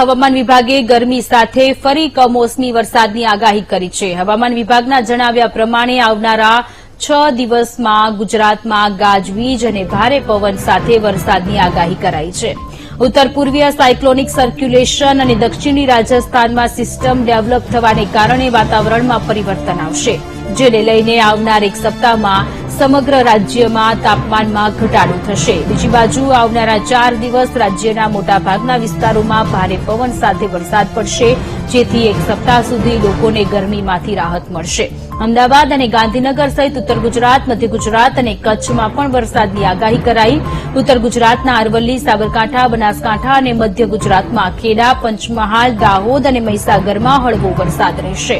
હવામાન વિભાગે ગરમી સાથે ફરી કમોસમી વરસાદની આગાહી કરી છે. હવામાન વિભાગના જણાવ્યા પ્રમાણે આવનારા છ દિવસમાં ગુજરાતમાં ગાજવીજ અને ભારે પવન સાથે વરસાદની આગાહી કરાઈ છે. ઉત્તર પૂર્વીય સાયક્લોનિક સર્ક્યુલેશન અને દક્ષિણી રાજસ્થાનમાં સિસ્ટમ ડેવલપ થવાને કારણે વાતાવરણમાં પરિવર્તન આવશે. જેને લઈને આવનાર એક સપ્તાહમાં સમગ્ર રાજ્યમાં તાપમાનમાં ઘટાડો થશે. બીજી બાજુ આવનારા ચાર દિવસ રાજ્યના મોટાભાગના વિસ્તારોમાં ભારે પવન સાથે વરસાદ પડશે, જેથી એક સપ્તાહ સુધી લોકોને ગરમીમાંથી રાહત મળશે. અમદાવાદ અને ગાંધીનગર સહિત ઉત્તર ગુજરાત, મધ્ય ગુજરાત અને કચ્છમાં પણ વરસાદની આગાહી કરાઈ. ઉત્તર ગુજરાતના અરવલ્લી, સાબરકાંઠા, બનાસકાંઠા અને મધ્ય ગુજરાતમાં ખેડા, પંચમહાલ, દાહોદ અને મહીસાગરમાં હળવો વરસાદ રહેશે.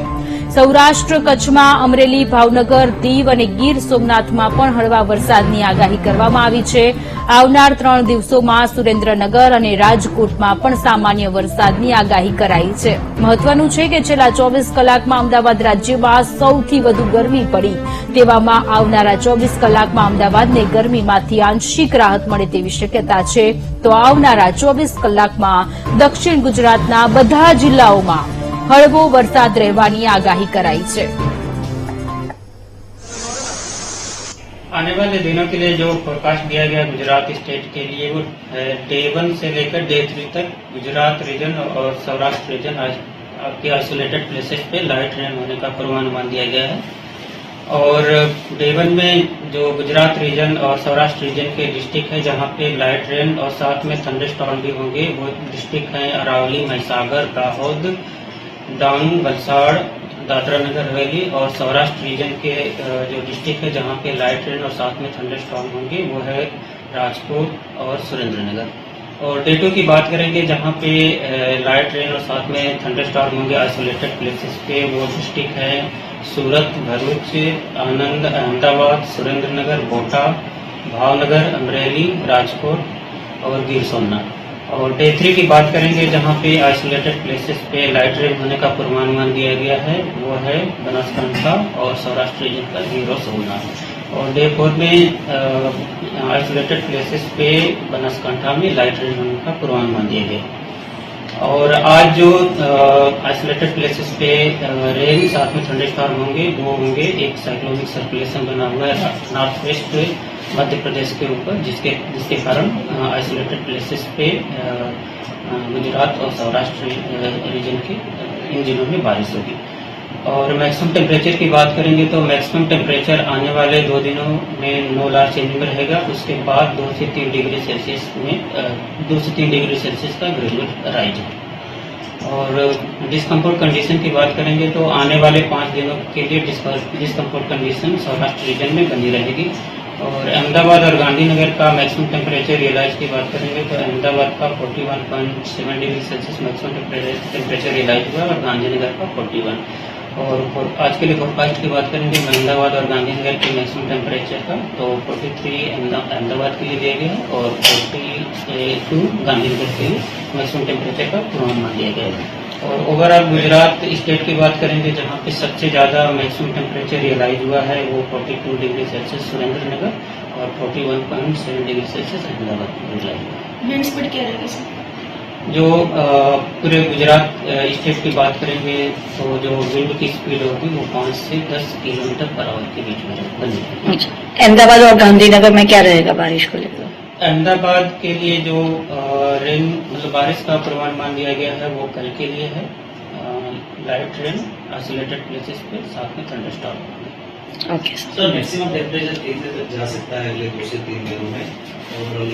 સૌરાષ્ટ્ર કચ્છમાં અમરેલી, ભાવનગર, દીવ અને ગીર સોમનાથમાં પણ હળવા વરસાદની આગાહી કરવામાં આવી છે. આવનાર ત્રણ દિવસોમાં સુરેન્દ્રનગર અને રાજકોટમાં પણ સામાન્ય વરસાદની આગાહી કરાઈ છે. મહત્વનું છે કે છેલ્લા ચોવીસ કલાકમાં અમદાવાદ રાજ્યમાં સૌથી વધુ ગરમી પડી. તેવામાં આવનારા ચોવીસ કલાકમાં અમદાવાદને ગરમીમાંથી આંશિક રાહત મળે તેવી શક્યતા છે. તો આવનારા ચોવીસ કલાકમાં દક્ષિણ ગુજરાતના બધા જિલ્લાઓમાં હળવો વરસાદ રહેવાની આગાહી કરાઈ છે आने वाले दिनों के लिए जो फोरकास्ट दिया गया गुजरात स्टेट के लिए वो डे वन से लेकर डे थ्री तक गुजरात रीजन और सौराष्ट्र रीजन आज आपके आइसोलेटेड प्लेसेस पे लाइट रेन होने का पूर्वानुमान दिया गया है और डे वन में जो गुजरात रीजन और सौराष्ट्र रीजन के डिस्ट्रिक्ट है जहाँ पे लाइट रेन और साथ में थंडर स्टॉर्म भी होंगे वो डिस्ट्रिक्ट हैं अरावली महिसागर दाहोद डांग वलसाड़, दादरा नगर, हवेली और सौराष्ट्र रीजन के जो डिस्ट्रिक्ट है जहाँ पे लाइट रेन और साथ में थंडर स्टॉर्म होंगे, वो है राजकोट और सुरेंद्रनगर। और डे टू की बात करेंगे जहाँ पे लाइट रेन और साथ में थंडर स्टॉर्म होंगे आइसोलेटेड प्लेसेस पे, वो डिस्ट्रिक्ट है सूरत, भरूच, आनंद, अहमदाबाद, सुरेंद्रनगर कोटा भावनगर, अमरेली, राजकोट और गिर सोमनाथ। और डे थ्री की बात करेंगे जहाँ पे आइसोलेटेड प्लेसेस पे लाइट रेन होने का पूर्वानुमान दिया गया है, वो है बनासकांठा और सौराष्ट्र रीजन का ज़ीरो सोना और डे फोर में आइसोलेटेड प्लेसेस पे बनासकांठा में लाइट रेन होने का पूर्वानुमान दिया गया और आज जो आइसोलेटेड प्लेसेस पे रेन साथ में ठंडे स्टॉर्म होंगे, वो होंगे एक साइक्लोनिक सर्कुलेशन बना हुआ है नॉर्थ वेस्ट मध्य प्रदेश के ऊपर, जिसके जिसके कारण आइसोलेटेड प्लेसेस पे गुजरात और सौराष्ट्र रीजन के इन जिलों में बारिश होगी। और मैक्सिमम टेम्परेचर की बात करेंगे तो मैक्सिमम टेम्परेचर आने वाले दो दिनों में नो लार्ज चेंजिंग रहेगा। उसके बाद दो से तीन डिग्री सेल्सियस में दो से तीन डिग्री सेल्सियस का ग्रेजुअल राइज है और डिस्कम्फर्ट कंडीशन की बात करेंगे तो आने वाले पाँच दिनों के लिए डिस्कम्फर्ट कंडीशन सौराष्ट्र रीजन में बनी रहेगी। और अहमदाबाद और गांधीनगर का मैक्सिमम टेम्परेचर रियलाइज़ की बात करेंगे तो अहमदाबाद का 41.7 degree Celsius maximum temperature realise हुआ और गांधीनगर का 41 और आज के लिए फोरकास्ट की बात करेंगे, अहमदाबाद और गांधीनगर के मैक्सिमम टेम्परेचर का। तो 43 अहमदा- अहमदाबाद के लिए दिया गया है और 42 गांधीनगर के लिए मैक्सिमम टेम्परेचर का पूर्वानुमान दिया गया है। और ओवरऑल गुजरात स्टेट की बात करेंगे, जहाँ पे सबसे ज़्यादा मैक्सिमम टेम्परेचर रियलाइज़ हुआ है, वो 42 डिग्री सेल्सियस सुरेंद्र नगर और 41.7 डिग्री सेल्सियस अहमदाबाद में रियलाइज़ हुआ विंड स्पीड क्या रहेगी सर जो पूरे गुजरात स्टेट की बात करेंगे तो जो विंड की स्पीड होगी वो पाँच से दस किलोमीटर पर आवर के बीच में अच्छा। अहमदाबाद और गांधीनगर में क्या रहेगा बारिश को लेकर? अहमदाबाद के लिए जो रेन मतलब बारिश का पूर्वानुमान दिया गया है वो कल के लिए है। लाइट रेन आइसोलेटेड प्लेसेस पे साथ में thunderstorm okay sir. Maximum temperature कितने तक जा सकता है अगले दो से तीन दिनों में ओवरऑल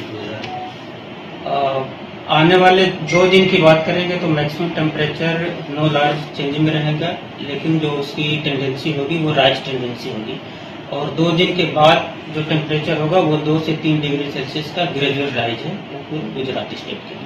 आने वाले दो दिन की बात करेंगे तो maximum temperature no large changing में रहेगा, लेकिन जो उसकी टेंडेंसी होगी, वो राइज टेंडेंसी होगी। और दो दिन के बाद जो टेम्परेचर होगा, वो दो से तीन डिग्री सेल्सियस का ग्रेजुअल राइज है गुजरात स्टेट के।